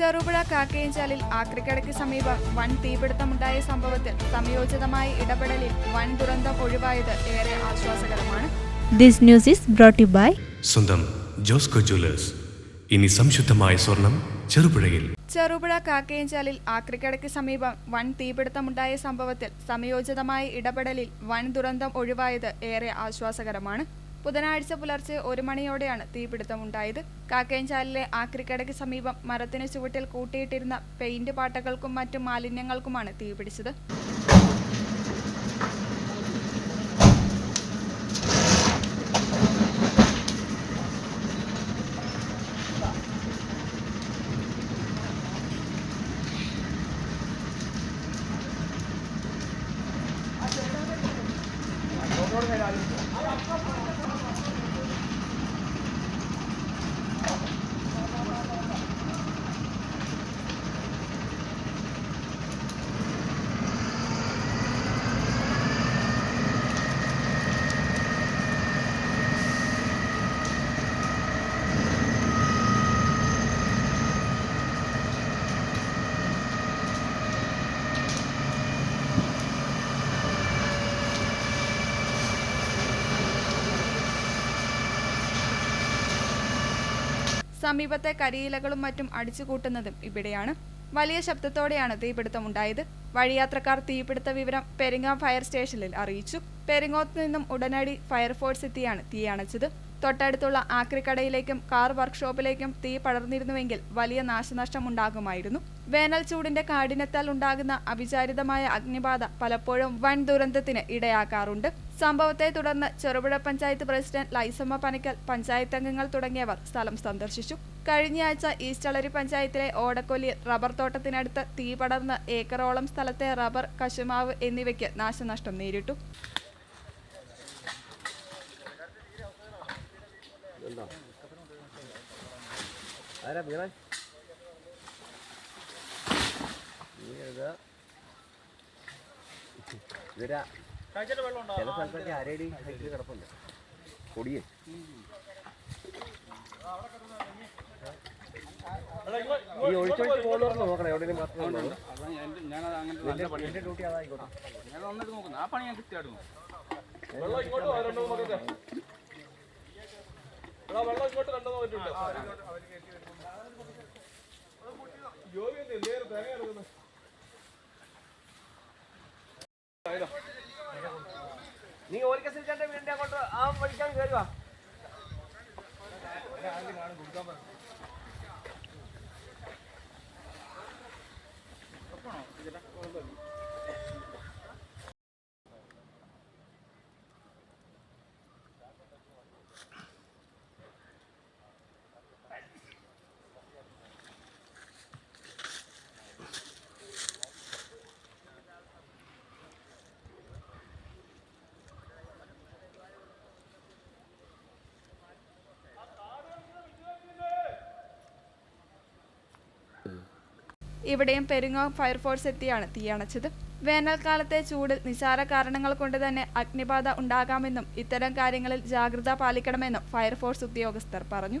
ചെറുപുഴ കാക്കയഞ്ചാലിൽ ആക്രിക്കടയ്ക്ക് സമീപം വൻ തീപിടുത്തമുണ്ടായ സംഭവത്തിൽ സംയോജിതമായ ഇടപെടലിൽ വൻ ദുരന്തം ഒഴിവായത് ഏറെ ആശ്വാസകരമാണ്. This news is brought by you by സ്വന്തം ജോസ്കോ ജ്വല്ലേഴ്സ്. ഇനി സംശുദ്ധമായ സ്വർണം ചെറുപുഴയിൽ. ചെറുപുഴ കാക്കയഞ്ചാലിൽ ആക്രിക്കടയ്ക്ക് സമീപം വൻ തീപിടുത്തമുണ്ടായ സംഭവത്തിൽ സംയോജിതമായ ഇടപെടലിൽ വൻ ദുരന്തം ഒഴിവായത് ഏറെ ആശ്വാസകരമാണ്. ബുധനാഴ്ച പുലർച്ചെ ഒരു മണിയോടെയാണ് തീപിടുത്തമുണ്ടായത് കാക്കയഞ്ചാലിലെ ആക്രിക്കടയ്ക്ക് സമീപം മരത്തിന് ചുവട്ടിൽ കൂട്ടിയിട്ടിരുന്ന പെയിന്റ് പാട്ടകൾക്കും മറ്റു മാലിന്യങ്ങൾക്കുമാണ് തീപിടിച്ചത്. സമീപത്തെ കരിയിലകളും മറ്റും അടിച്ചുകൂട്ടുന്നതും ഇവിടെയാണ്. വലിയ ശബ്ദത്തോടെയാണ് തീപിടുത്തമുണ്ടായത്. വഴിയാത്രക്കാർ തീപിടുത്ത വിവരം പെരിങ്ങാം ഫയർ സ്റ്റേഷനിൽ അറിയിച്ചു. പെരിങ്ങോത്ത് നിന്നും ഉടനടി ഫയർഫോഴ്സ് എത്തിയാണ് തീ അണച്ചത് തൊട്ടടുത്തുള്ള ആക്രിക്കടയിലേക്കും കാർ വർക്ക്ഷോപ്പിലേക്കും തീ പടർന്നിരുന്നുവെങ്കിൽ വലിയ നാശനഷ്ടം ഉണ്ടാകുമായിരുന്നു വേനൽ ചൂടിന്റെ കാഠിനത്താൽ ഉണ്ടാകുന്ന അവിചാരിതമായ അഗ്നിബാധ പലപ്പോഴും വൻ ദുരന്തത്തിന് ഇടയാക്കാറുണ്ട്. സംഭവത്തെ തുടർന്ന് ചെറുപുഴ പഞ്ചായത്ത് പ്രസിഡന്റ് ലൈസമ്മ പനിക്കൽ പഞ്ചായത്ത് അംഗങ്ങൾ തുടങ്ങിയവർ സ്ഥലം സന്ദർശിച്ചു. കഴിഞ്ഞയാഴ്ച ഈസ്റ്റളരി പഞ്ചായത്തിലെ ഓടക്കൊല്ലിയിൽ റബ്ബർ തോട്ടത്തിനടുത്ത് തീ പടർന്ന് ഏക്കറോളം സ്ഥലത്തെ റബ്ബർ കശുമാവ് എന്നിവയ്ക്ക് നാശനഷ്ടം നേരിട്ടു. ആരാ നീ എഴുതാ ഇവരാ ചില സ്ഥലത്തൊക്കെ അരയടി ഹൈറ്റിൽ കിടപ്പുണ്ട്. പൊടിയേ. ഈ ഒഴിച്ചൊഴിച്ച് പോകുന്നവർക്ക് നോക്കണം എവിടെയും മാത്രം എന്റെ ഡ്യൂട്ടി അതായിക്കോട്ടെ ഞാൻ നന്നായിട്ട് നോക്കുന്നു ആ പണി ഞാൻ കൃത്യമായിട്ട് നോക്കും നീ ഓരിക്കസിന്റെ വീടിന്റെ അങ്ങോട്ട് ആ വഴിക്കാൻ കയറുക ഇവിടെയും പെരിങ്ങോം ഫയർഫോഴ്സ് എത്തിയാണ് തീയണച്ചത്. വേനൽക്കാലത്തെ ചൂട് നിസാര കാരണങ്ങൾ കൊണ്ട് തന്നെ അഗ്നിബാധ ഉണ്ടാകാമെന്നും ഇത്തരം കാര്യങ്ങളിൽ ജാഗ്രത പാലിക്കണമെന്നും ഫയർഫോഴ്സ് ഉദ്യോഗസ്ഥർ പറഞ്ഞു.